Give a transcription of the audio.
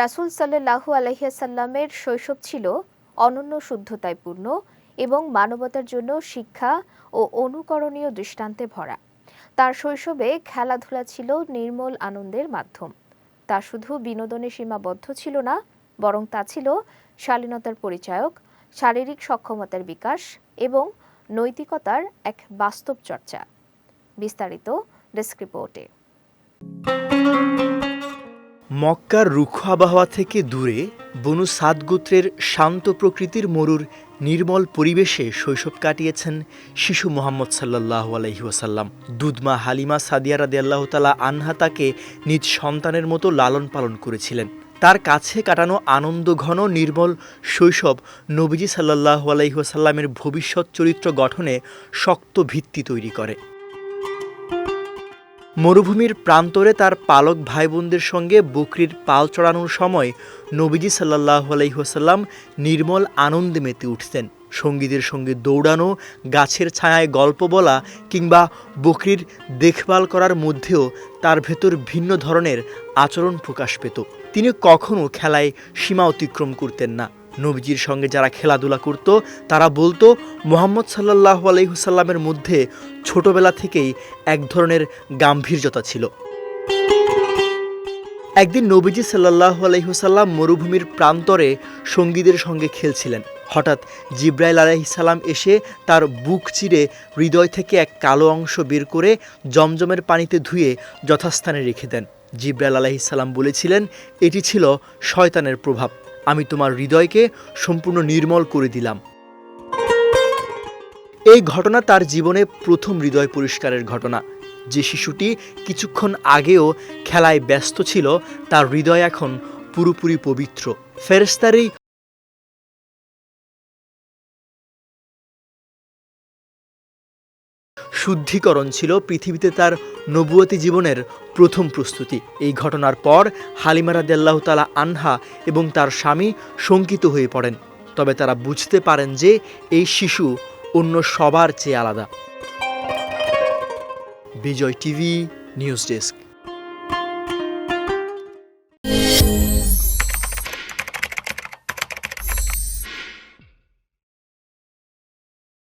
রাসূল সাল্লাল্লাহু আলহিয়াসাল্লামের শৈশব ছিল অনন্য শুদ্ধতায় পূর্ণ এবং মানবতার জন্য শিক্ষা ও অনুকরণীয় দৃষ্টান্তে ভরা। তার শৈশবে খেলাধুলা ছিল নির্মল আনন্দের মাধ্যম। তা শুধু বিনোদনে সীমাবদ্ধ ছিল না, বরং তা ছিল শালীনতার পরিচায়ক, শারীরিক সক্ষমতার বিকাশ এবং নৈতিকতার এক বাস্তব চর্চা। বিস্তারিত ডেস্ক রিপোর্টে। মক্কার রুক্ষ আবহাওয়া থেকে দূরে বনু সাদ গোত্রের শান্ত প্রকৃতির মরুর নির্মল পরিবেশে শৈশব কাটিয়েছেন শিশু মোহাম্মদ সাল্লাহ আলহিউসাল্লাম দুধমা হালিমা সাদিয়া রাদি আল্লাহ তালা আনহা তাকে নিজ সন্তানের মতো লালন পালন করেছিলেন। তার কাছে কাটানো আনন্দ ঘন নির্মল শৈশব নবীজি সাল্লাহ আলহিহাসাল্লামের ভবিষ্যৎ চরিত্র গঠনে শক্ত ভিত্তি তৈরি করে। মরুভূমির প্রান্তরে তার পালক ভাই বোনদের সঙ্গে বকরির পাল চড়ানোর সময় নবীজি সাল্লাহ আলহিহাসাল্লাম নির্মল আনন্দে মেতে উঠতেন। সঙ্গীদের সঙ্গে দৌড়ানো, গাছের ছায়ায় গল্প বলা কিংবা বকরির দেখভাল করার মধ্যেও তার ভেতর ভিন্ন ধরনের আচরণ প্রকাশ পেত। তিনি কখনও খেলায় সীমা অতিক্রম করতেন না। নবীজির সঙ্গে যারা খেলাধুলা করত, তারা বলতো, মোহাম্মদ সাল্লাহ আলহিহুসাল্লামের মধ্যে ছোটবেলা থেকেই এক ধরনের গাম্ভীর্যতা ছিল। একদিন নবীজি সাল্লাহ আলহিহুসাল্লাম মরুভূমির প্রান্তরে সঙ্গীদের সঙ্গে খেলছিলেন। হঠাৎ জিব্রাইল আলাইসাল্লাম এসে তার বুক চিরে হৃদয় থেকে এক কালো অংশ বের করে জমজমের পানিতে ধুয়ে যথাস্থানে রেখে দেন। জিব্রাইল আলাইসাল্লাম বলেছিলেন, এটি ছিল শয়তানের প্রভাব। আমি তোমার হৃদয়কে সম্পূর্ণ নির্মল করে দিলাম। এই ঘটনা তার জীবনে প্রথম হৃদয় পরিষ্কারের ঘটনা। যে শিশুটি কিছুক্ষণ আগেও খেলায় ব্যস্ত ছিল, তার হৃদয় এখন পুরোপুরি পবিত্র। ফেরেস্তার শুদ্ধিকরণ ছিল পৃথিবীতে তার নবুয়তি জীবনের প্রথম প্রস্তুতি। এই ঘটনার পর হালিমারা দেল্লাহ তালা আনহা এবং তার স্বামী শঙ্কিত হয়ে পড়েন। তবে তারা বুঝতে পারেন যে এই শিশু অন্য সবার চেয়ে আলাদা। Vijay TV, news desk.